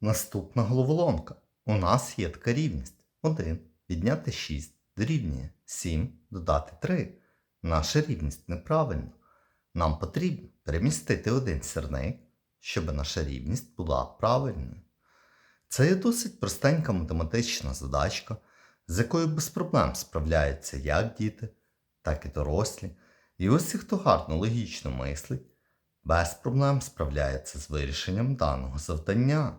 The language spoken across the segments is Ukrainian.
Наступна головоломка. У нас є така рівність. 1 відняти 6 дорівнює 7 додати 3. Наша рівність неправильна. Нам потрібно перемістити один сірник, щоб наша рівність була правильною. Це є досить простенька математична задачка, з якою без проблем справляються як діти, так і дорослі. І усі, хто гарно логічно мислить, без проблем справляється з вирішенням даного завдання.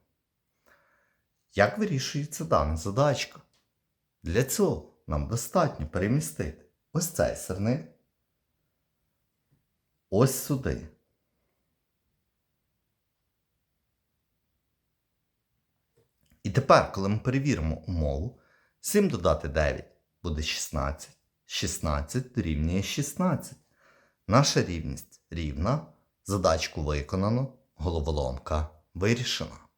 Як вирішується дана задачка? Для цього нам достатньо перемістити ось цей сирник ось сюди. І тепер, коли ми перевіримо умову, 7 додати 9 буде 16, 16 дорівнює 16. Наша рівність рівна, задачку виконано, головоломка вирішена.